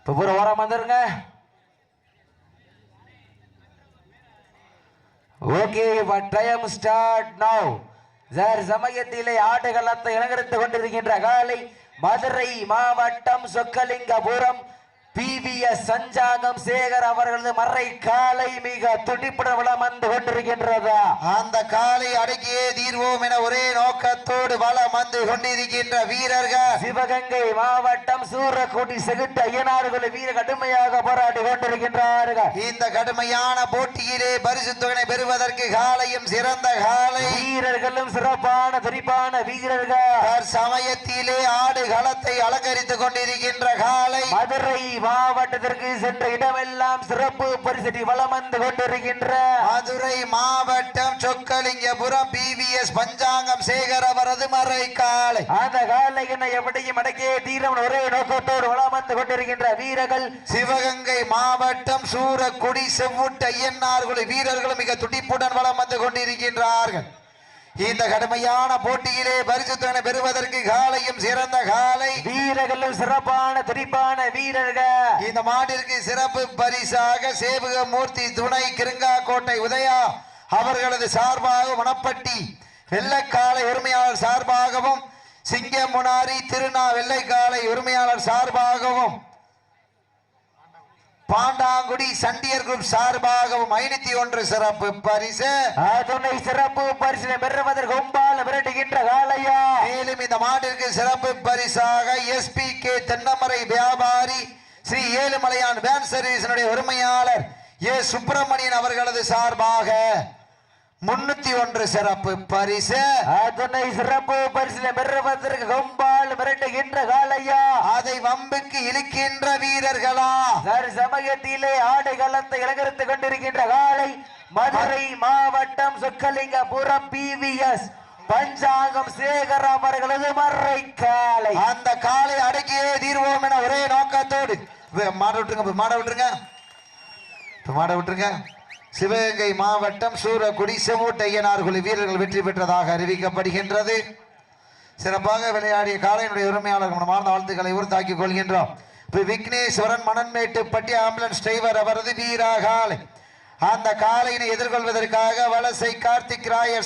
இப்போ பூரா ஓரம் வந்துருங்க. Okay time start now sir சமயத்திலே ஆடுகளத்தை இலங்கரித்து கொண்டிருக்கின்ற காலை மதுரை மாவட்டம் சொக்கலிங்கபுரம் பிவிஎஸ் சஞ்சாங்கம் சேகர் அவர்களது மறை காலை மிக துடிப்புடன் வளம் வந்து கொண்டிருக்கின்றதா. அந்த காலை அடக்கியே தீர்வோம் என ஒரே நோக்கத்தோடு வலம் வந்து கொண்டிருக்கின்ற வீரர்கள். சிவகங்கை மாவட்டம் சூரக்குடி செகுட்டு ஐயனார்கள் வீர கடுமையாக போராடி கொண்டிருக்கின்றார்கள். இந்த கடுமையான போட்டியிலே பரிசு தொகை பெறுவதற்கு காலையும் சிறந்த காலை. வீரர்களும் சிறப்பான துடிப்பான வீரர்கள். சமயத்திலே ஆடு களத்தை அலங்கரித்துக் கொண்டிருக்கின்ற காலை. மதுரை மாவட்டத்திற்கு சென்ற இடமெல்லாம் சிறப்பு பரிசடி வலம் வந்து கொண்டிருக்கின்ற மதுரை மாவட்டம் சொக்கலிங்கபுரம் பிவிஎஸ் பஞ்சாங்கம் சேகர் அவரது மறை காலை அந்த காலையினை எப்படியும் அடக்கிய தீரம் ஒரே நோக்கத்தோடு வலம் வந்து கொண்டிருக்கின்ற வீரர்கள். சிவகங்கை மாவட்டம் சூரக்குடி செவ்வுட்டு ஐயன்னார்குழு வீரர்களும் மிக துடிப்புடன் வலம் வந்து கொண்டிருக்கின்றார்கள். இந்த கடுமையான போட்டியிலே பரிசு தொகை பெறுவதற்கு காலையும் சிறந்த காலை. வீரர்களும் சிறப்பான துடிப்பான வீரர்கள். இந்த மாட்டிற்கு சிறப்பு பரிசாக சேவக மூர்த்தி துணை கிருங்காக்கோட்டை உதயா அவர்களது சார்பாக மணப்பட்டி வெள்ளைக்காலை உரிமையாளர் சார்பாகவும் சிங்கம் முனாரி திருநா வெள்ளைக்காலை உரிமையாளர் சார்பாகவும் பாண்டாங்குடி சண்டியர் குரூப் சார்பாகவும் ஐநூத்தி ஒன்று சிறப்பு பரிசு. துணை சிறப்பு பரிசினை பெறுவதற்கு ஒம்பால் விரட்டுகின்ற காலையா மேலும் இந்த மாட்டிற்கு சிறப்பு பரிசாக எஸ்பி கே தென்னமரை வியாபாரி ஸ்ரீ ஏழுமலையான் வேன் சர்வீஸினுடைய உரிமையாளர் ஏ சுப்பிரமணியன் அவர்களது சார்பாக முன்னூத்தி ஒன்று சிறப்பு பரிசு. துணை சிறப்பு பரிசினை பெறுவதற்கு ஒம்பால் விரட்டுகின்ற காலையா அதை வம்புக்கு இழுக்கின்ற வீரர்களா? சரி சமயத்திலே ஆடுகளத்தை இலங்கரித்துக் கொண்டிருக்கின்ற காலை மதுரை மாவட்டம் சொக்கலிங்கபுரம் பிவிஎஸ் பஞ்சாங்கம் சேகர் அவர்களது மறை காலை. அந்த காலை அடக்கியே தீர்வோம் என ஒரே நோக்கத்தோடு. மாட விட்டுருங்க மாட விட்டுருங்க. மாட விட்டுருங்க. சிவகங்கை மாவட்டம் சூரக்குடி செவ்வூட்டையனார் குழு வீரர்கள் வெற்றி பெற்றதாக அறிவிக்கப்படுகின்றது. சிறப்பாக விளையாடிய காலையினுடைய உரிமையாளர் மனமார்ந்த வாழ்த்துக்களை உறுத்தாக்கிக் கொள்கின்றோம். இப்ப விக்னேஸ்வரன் மணன்மேட்டுப்பட்டி ஆம்புலன்ஸ் டிரைவர் அவரது வீராகாலை அந்த காலையினை எதிர்கொள்வதற்காக வலசை கார்த்திக் ராயர்